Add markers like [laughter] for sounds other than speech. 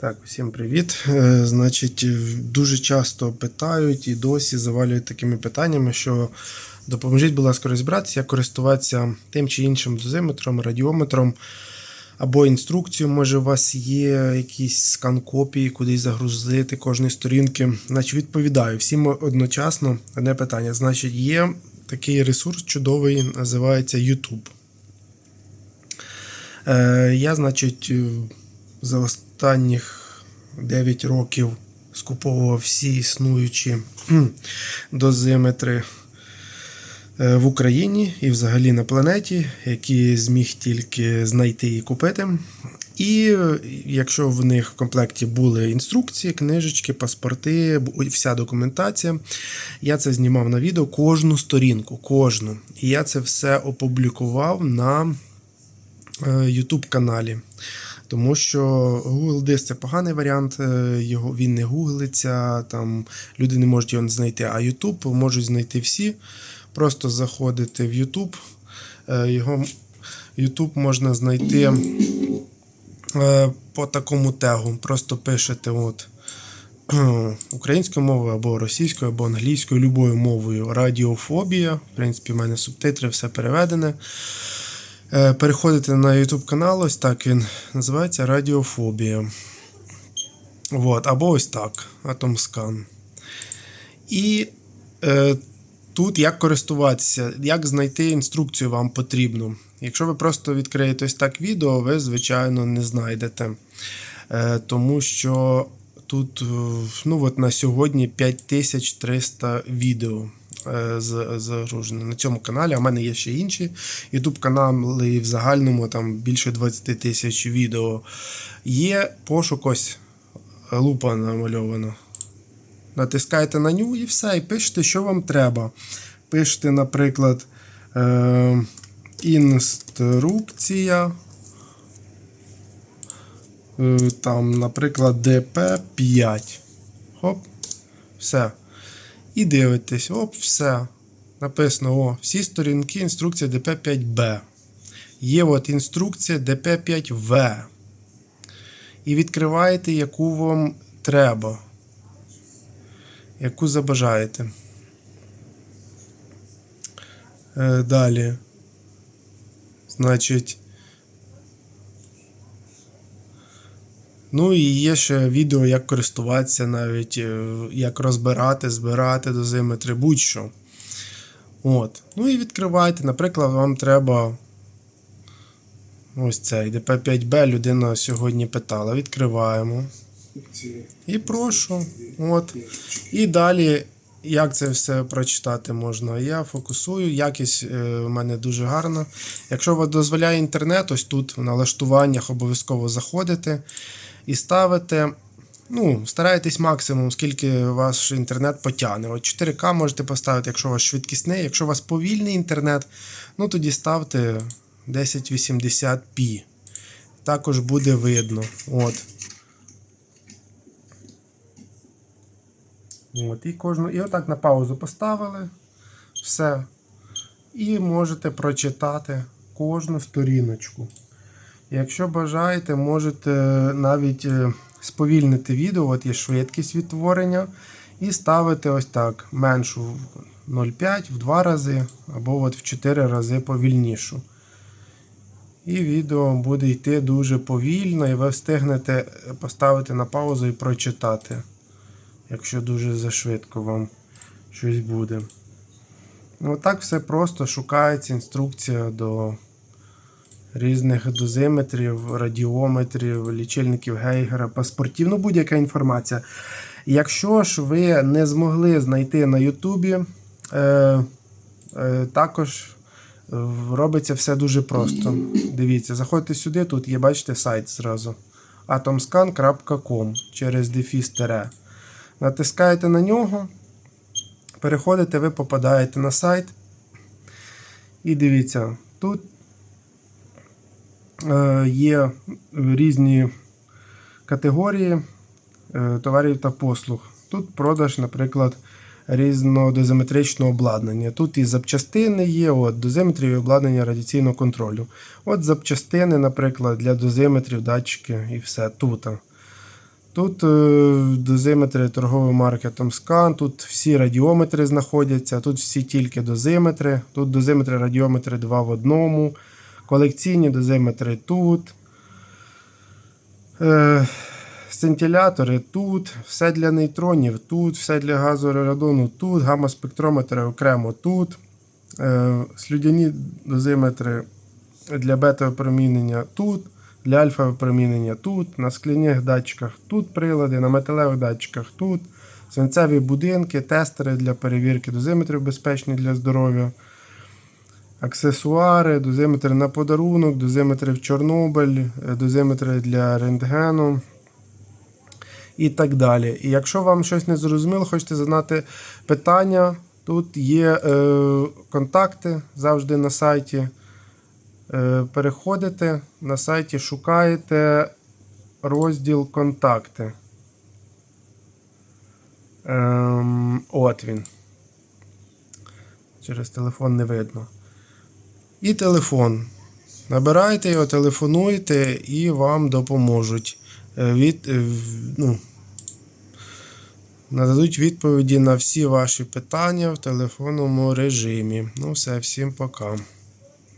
Так, всім привіт. Е, Значить, дуже часто питають і досі завалюють такими питаннями, що допоможіть, будь ласка, розібратися, як користуватися тим чи іншим дозиметром, радіометром або інструкцією. Може, у вас є якісь скан копії, кудись загрузити кожної сторінки. Значить, відповідаю всім одночасно одне питання. Значить, є такий ресурс чудовий, називається YouTube. Е, Я, значить, за останніх 9 років скуповував всі існуючі дозиметри е, в Україні і взагалі на планеті, які зміг тільки знайти і купити. І е, якщо в них в комплекті були інструкції, книжечки, паспорти, вся документація, я це знімав на відео кожну сторінку, кожну. І я це все опублікував на е, YouTube каналі. Тому що Google Диск це поганий варіант, е, його він не гуглиться, там люди не можуть його знайти. А YouTube можуть знайти всі. Просто заходите в YouTube. е, Його YouTube можна знайти е, по такому тегу. Просто пишете от, [clears throat] українською мовою або російською, або англійською, любою мовою. Радіофобія. В принципі, в мене субтитри, все переведене. Е, Переходите на YouTube канал, ось так він називається Радіофобія. Вот, або ось так, Атомскан. І е, тут як користуватися, як знайти інструкцію вам потрібно. Якщо ви просто відкриєте ось так відео, ви, звичайно, не знайдете. Е, тому що тут е, ну, от на сьогодні 5300 відео загружено на цьому каналі. А в мене є ще інші YouTube канали і в загальному там більше 20 тисяч відео. Є пошук ось лупа намальована. Натискаєте на нього і все, і пишете, що вам треба. Пишете, наприклад, е, інструкція. Е, Там, наприклад, ДП5. Хоп. Все. І дивитесь, оп, все. Написано: о, всі сторінки інструкція ДП5Б. Є от інструкція ДП5В. І відкриваєте, яку вам треба. Яку забажаєте. Е, далі. Значить. Ну і є ще відео, як користуватися, навіть е, як розбирати, збирати дозиметри, будь-що. От. Ну і відкривайте. Наприклад, вам треба ось цей ДП5Б людина сьогодні питала. Відкриваємо. І прошу. От. І далі, як це все прочитати можна? Я фокусую, якість е, в мене дуже гарна. Якщо вас дозволяє інтернет, ось тут в налаштуваннях обов'язково заходите і ставите. Ну, старайтесь максимум, скільки ваш інтернет потягне. От 4К можете поставити, якщо у вас швидкісний. Якщо у вас повільний інтернет, ну тоді ставте 1080p. Також буде видно. От. От, і, кожну, і отак на паузу поставили. Все. І можете прочитати кожну сторіночку. Якщо бажаєте, можете навіть е, сповільнити відео, от є швидкість відтворення, і ставити ось так: меншу в 0,5 в 2 рази, або от в 4 рази повільнішу. І відео буде йти дуже повільно, і ви встигнете поставити на паузу і прочитати якщо дуже зашвидко вам щось буде. Ну, Отак все просто шукається інструкція до різних дозиметрів, радіометрів, лічильників Гейгера, паспортів, ну будь-яка інформація. Якщо ж ви не змогли знайти на Ютубі, е, е, також робиться все дуже просто. Дивіться, заходите сюди, тут є, бачите, сайт зразу. atomscan.com через дефіс тире. Натискаєте на нього, переходите, ви попадаєте на сайт. І дивіться, тут е, є різні категорії е, товарів та послуг. Тут продаж, наприклад, різного дозиметричного обладнання. Тут і запчастини є, от, дозиметрів і обладнання радіаційного контролю. От запчастини, наприклад, для дозиметрів, датчики і все тут. Тут е, дозиметри торговим маркетом Scan, тут всі радіометри знаходяться, тут всі тільки дозиметри, тут дозиметри, радіометри 2 в одному, колекційні дозиметри тут. Е, Сцинтилятори тут, все для нейтронів тут, все для газорадану тут, гамма-спектрометри окремо тут. Е, Слюдяні дозиметри для бета-випромінення тут, для альфа-випромінення тут, на скляних датчиках тут прилади, на металевих датчиках тут, свинцеві будинки, тестери для перевірки дозиметрів безпечні для здоров'я, аксесуари, дозиметри на подарунок, дозиметри в Чорнобиль, е, дозиметри для рентгену і так далі. І якщо вам щось не зрозуміло, хочете задати питання, тут є е, контакти завжди на сайті. Е, переходите на сайті, шукаєте розділ контакти. Ем, от він. Через телефон не видно. І телефон. Набирайте його, телефонуйте і вам допоможуть. Е, Від, е, ну, нададуть відповіді на всі ваші питання в телефонному режимі. Ну, все, всім пока.